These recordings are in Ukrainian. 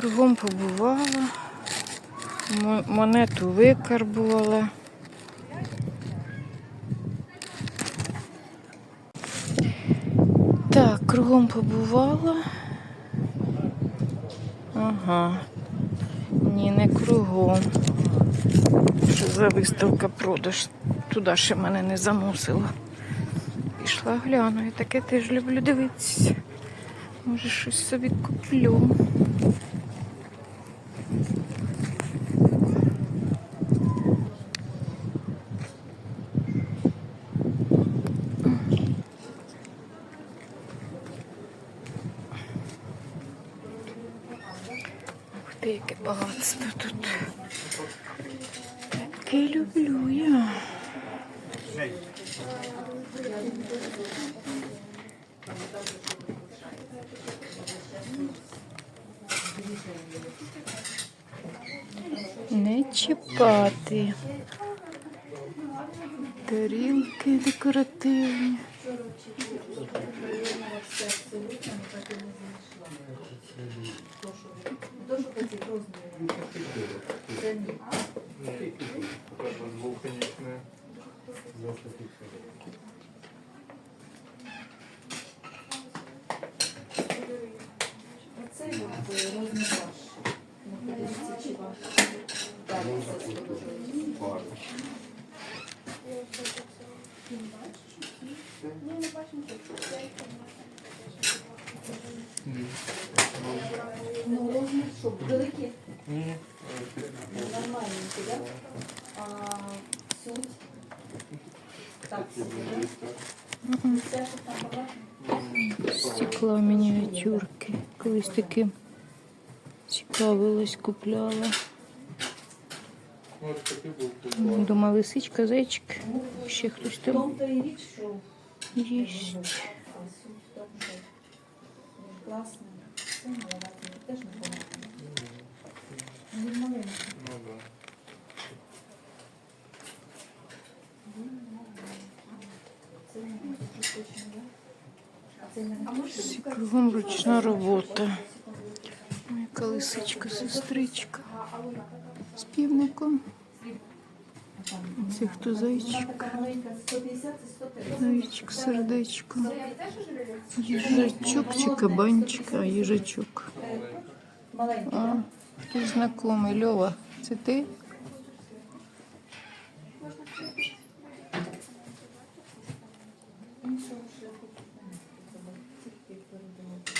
Кругом побувала, монету викарбувала. Так, кругом побувала. Ага. Ні, не кругом. Що за виставка продаж? Туди ще мене не заносило. Пішла гляну, я таке теж люблю дивитися. Може, щось собі куплю. Яке багатство тут. Таке люблю я. Не чіпати. Тарілки декоративні. Оцей от розмір. ваш. Ну, подивіться, чи ваш. Так, це сфотографуємо. Ну, що. Ні. Нормальненький, так? А суть? Так, так? Все, що там? Стекла мініатюрки. Колись таким цікавилась, купляла. Дома лисичка, зайчик. Ще хтось там є. а суть в тому, що він Він маленький. Ну да. Кругом ручна робота. Яка лисичка, сестричка. З півником. Це хто зайчик? така маленька, 150 це 130. Зайчик, сердечко. Їжачок чи кабанчик, а їжачок. Маленька, А, ти знайомий, Льова. Це ти? іншого шляху тільки передумати.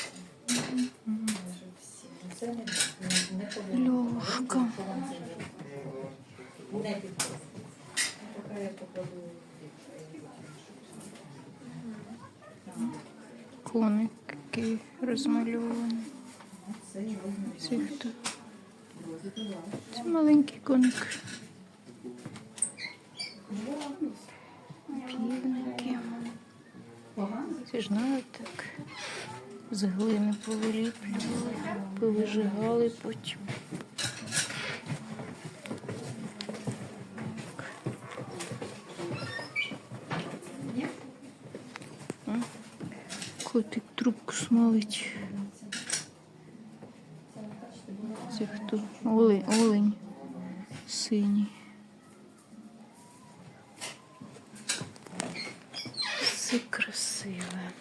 Майже всі. Ну, Це не, не, не повинно. Льовушка. Що вам це не- Не підписується. Поки я покладу Коник який розмальований. Це хто? Це маленький коник. Півники. Це ж навіть так. З глини повиліплювали, повижигали потім. Котик трубку смалить. Олень, олень синій. Все красиве.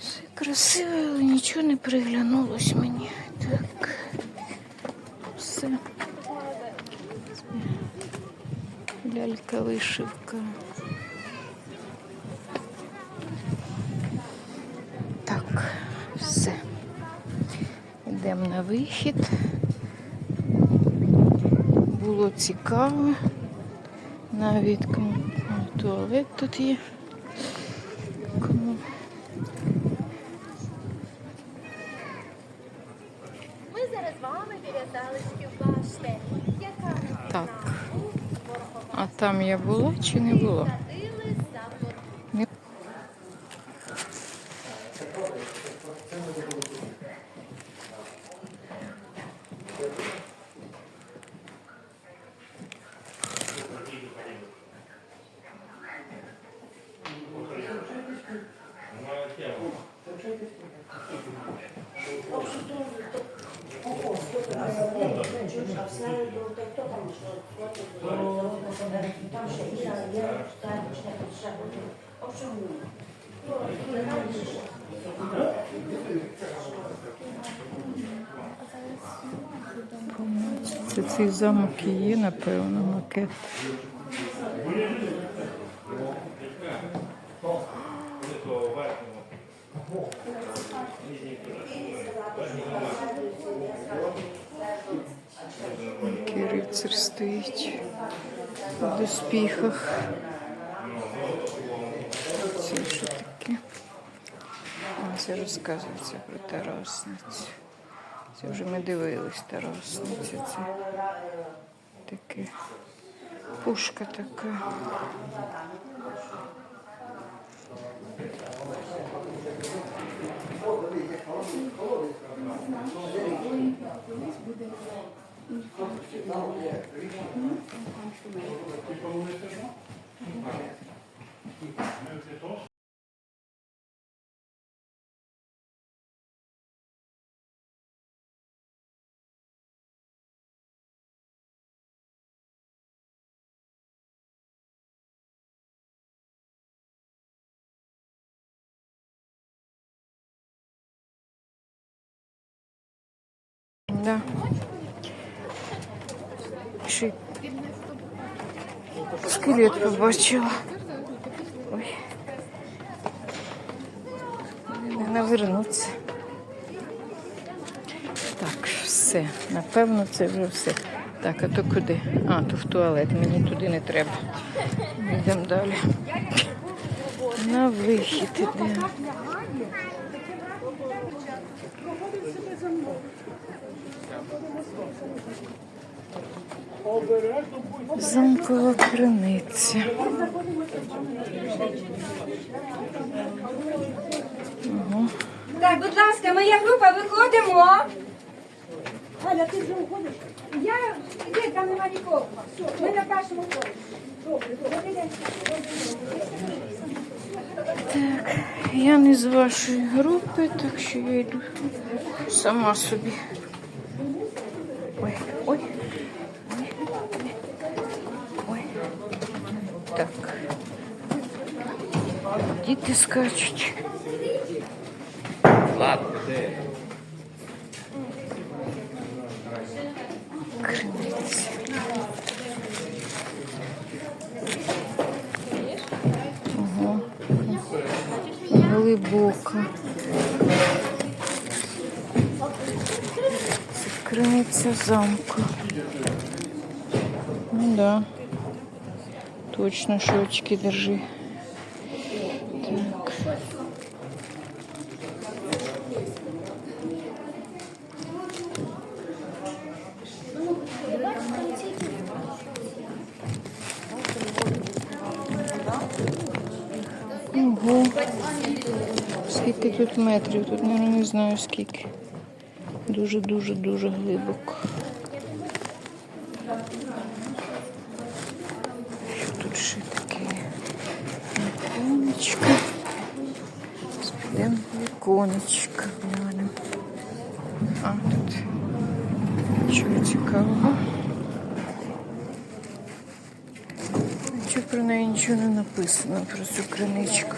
Все красиве, але нічого не приглянулось мені. Так. Все. Лялька вишивка. Йдемо на вихід. Було цікаво. Навіть кому туалет тут є. Кому Ми зараз з вами біля залишків башти, так. А там я була чи не була? Tam się Ira je, tam się potrzeba. Owszem, Це цей замок і є, напевно, макет. Який рицар стоїть у доспіхах. Це що таке? Це розказується про Тарасницю. Це вже ми дивились Тарасницю. Це таке пушка така. Да. Ще скелет побачила. Ой. Не навернуться. Так, все. Напевно, це вже все. Так, а то куди? А, то в туалет. Мені туди не треба. Йдемо далі. На вихід ідемо. Замкова криниця. Ого. Так, будь ласка, моя група, виходимо. Галя, ти вже уходиш? Я є, там нема нікого. Ми на першому поверсі. Добрий день. Я не з вашої групи, так що я йду сама собі. Ой, ой, ой, ой, ой. Так. Діти скачуть. Криниця. Ого. Глибоко. Це криниця замку. Ну да. Точно, що держи. Так. Ого. Скільки тут метрів? Тут, мабуть, не знаю скільки. Дуже-дуже дуже глибоко. Що такий? Віконечко. Підемо віконечко глянемо. А, тут нічого цікавого. Нічого про неї нічого не написано про цю криничку.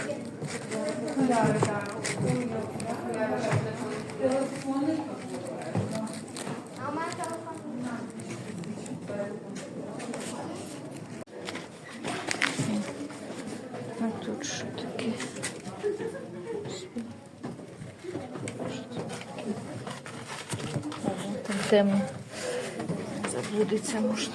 Тут що таке? Там темно. Заблудиться можна.